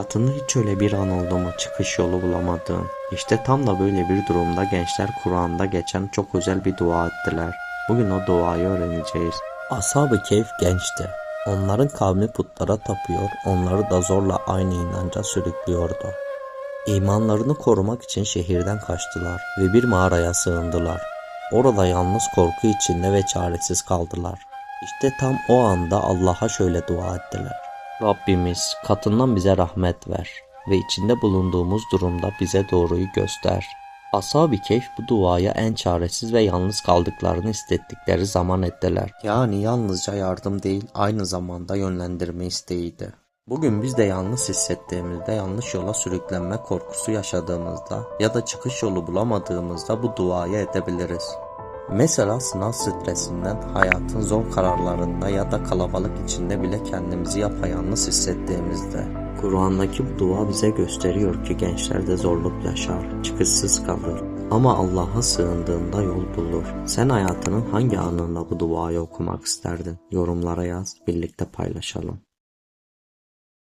Hayatında hiç öyle bir an oldu mu çıkış yolu bulamadığın? İşte tam da böyle bir durumda gençler Kur'an'da geçen çok özel bir dua ettiler. Bugün o duayı öğreneceğiz. Ashab-ı Keyf gençti. Onların kavmi putlara tapıyor, onları da zorla aynı inanca sürüklüyordu. İmanlarını korumak için şehirden kaçtılar ve bir mağaraya sığındılar. Orada yalnız korku içinde ve çaresiz kaldılar. İşte tam o anda Allah'a şöyle dua ettiler. Rabbimiz katından bize rahmet ver ve içinde bulunduğumuz durumda bize doğruyu göster. Ashab-ı Keyf bu duaya en çaresiz ve yalnız kaldıklarını hissettikleri zaman ettiler. Yani yalnızca yardım değil aynı zamanda yönlendirme isteğiydi. Bugün biz de yalnız hissettiğimizde, yanlış yola sürüklenme korkusu yaşadığımızda ya da çıkış yolu bulamadığımızda bu duayı edebiliriz. Mesela sınav stresinden, hayatın zor kararlarında ya da kalabalık içinde bile kendimizi yapayalnız hissettiğimizde. Kur'an'daki bu dua bize gösteriyor ki gençler de zorluk yaşar, çıkışsız kalır. Ama Allah'a sığındığında yol bulur. Sen hayatının hangi anında bu duayı okumak isterdin? Yorumlara yaz, birlikte paylaşalım.